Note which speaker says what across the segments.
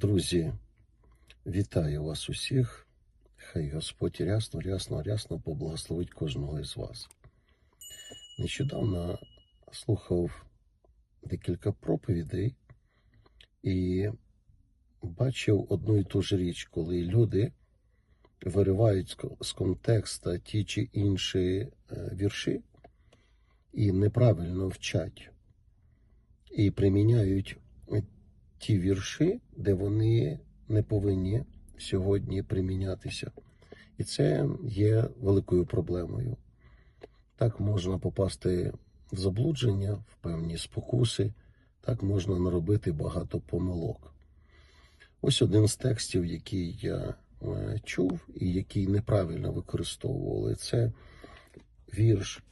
Speaker 1: Друзі, вітаю вас усіх. Хай Господь рясно, рясно, рясно поблагословить кожного із вас. Нещодавно слухав декілька проповідей і бачив одну і ту ж річ, коли люди виривають з контекста ті чи інші е, вірші і неправильно вчать, і приміняють ті вірші, де вони не повинні сьогодні примінятися. І це є великою проблемою. Так можна попасти в заблудження, в певні спокуси, так можна наробити багато помилок. Ось один з текстів, який я е, чув і який неправильно використовували, це вірш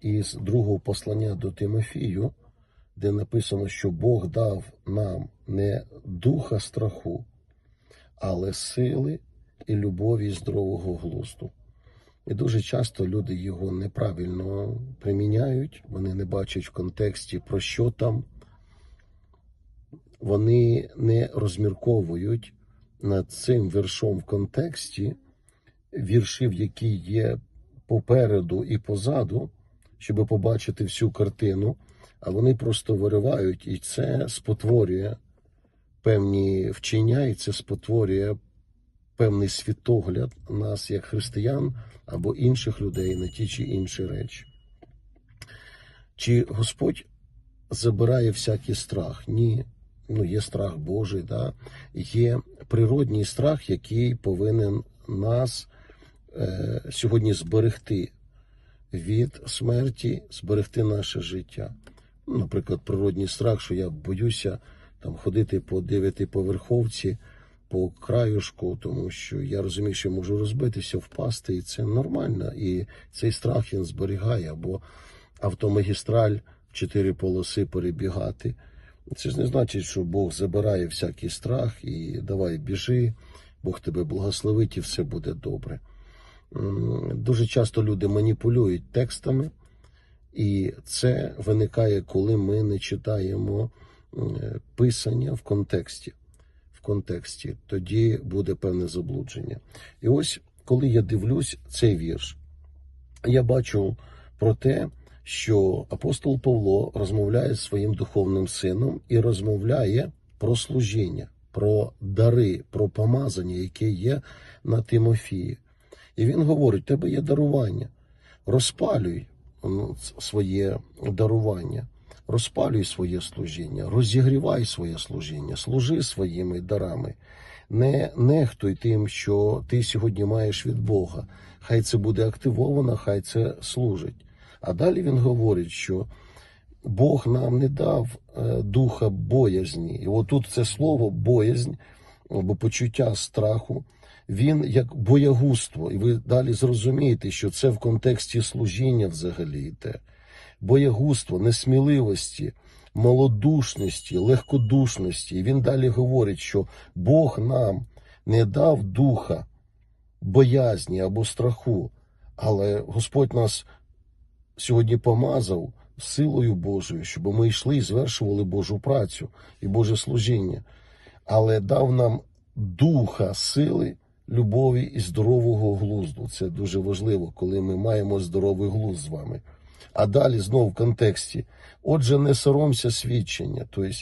Speaker 1: із другого послання до Тимофію, де написано, що Бог дав нам не духа страху, але сили і любові здорового глузду. І дуже часто люди його неправильно приміняють, вони не бачать в контексті, про що там. Вони не розмірковують над цим віршом в контексті віршів, які є попереду і позаду, щоб побачити всю картину, а вони просто виривають, і це спотворює певні вчення, і це спотворює певний світогляд нас як християн або інших людей на ті чи інші речі. Чи Господь забирає всякий страх? Ні. Ну, є страх Божий, да? є природній страх, який повинен нас е, сьогодні зберегти від смерті, зберегти наше життя. Наприклад, природній страх, що я боюся там ходити по дев'ятиповерховці, по краюшку, тому що я розумію, що можу розбитися, впасти, і це нормально. І цей страх він зберігає, або автомагістраль в чотири полоси перебігати. Це ж не значить, що Бог забирає всякий страх і давай біжи, Бог тебе благословить і все буде добре. Дуже часто люди маніпулюють текстами, і це виникає, коли ми не читаємо е, писання в контексті. В контексті тоді буде певне заблудження. І ось коли я дивлюсь цей вірш, я бачу про те, що апостол Павло розмовляє зі своїм духовним сином і розмовляє про служіння, про дари, про помазання, яке є на Тимофії. І він говорить: тебе є дарування, розпалюй своє дарування, розпалюй своє служіння, розігрівай своє служіння, служи своїми дарами. Не нехтуй тим, що ти сьогодні маєш від Бога. Хай це буде активовано, хай це служить. А далі він говорить, що Бог нам не дав е, духа боязні. І отут це слово боязнь або почуття страху, він як боягузтво. І ви далі зрозумієте, що це в контексті служіння взагалі йде. Боягузтво, несміливості, малодушності, легкодушності. І він далі говорить, що Бог нам не дав духа боязні або страху, але Господь нас сьогодні помазав силою Божою, щоб ми йшли і звершували Божу працю і Боже служіння, але дав нам духа сили, любові і здорового глузду. Це дуже важливо, коли ми маємо здоровий глузд з вами. А далі знову в контексті. Отже, не соромся свідчення. Тобто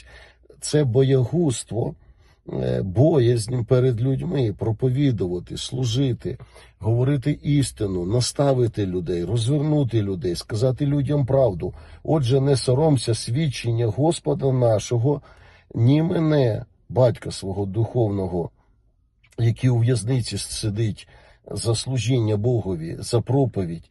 Speaker 1: це боягузтво, е, боязнь перед людьми, проповідувати, служити, говорити істину, наставити людей, розвернути людей, сказати людям правду. Отже, не соромся свідчення Господа нашого, ні мене, батька свого духовного, який у в'язниці сидить за служіння Богові, за проповідь,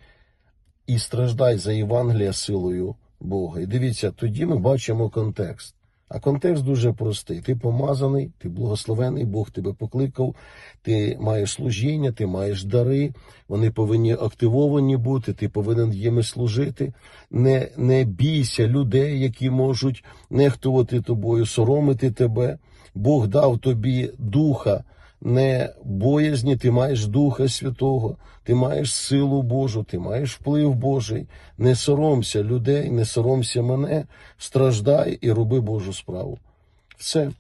Speaker 1: і страждай за Євангелія силою Бога. І дивіться, тоді ми бачимо контекст. А контекст дуже простий. Ти помазаний, ти благословений, Бог тебе покликав, ти маєш служіння, ти маєш дари, вони повинні активовані бути, ти повинен їми служити. Не, не бійся людей, які можуть нехтувати тобою, соромити тебе. Бог дав тобі духа не боязні, ти маєш Духа Святого, ти маєш силу Божу, ти маєш вплив Божий. Не соромся людей, не соромся мене, страждай і роби Божу справу. Все.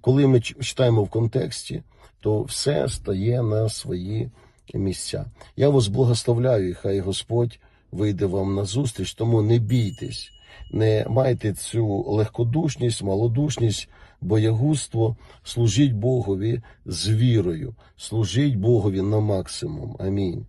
Speaker 1: коли ми читаємо в контексті, то все стає на свої місця. Я вас благословляю, і хай Господь вийде вам на зустріч, тому не бійтесь, не майте цю легкодушність, малодушність, боягузтво, служіть Богові з вірою, служіть Богові на максимум. Амінь.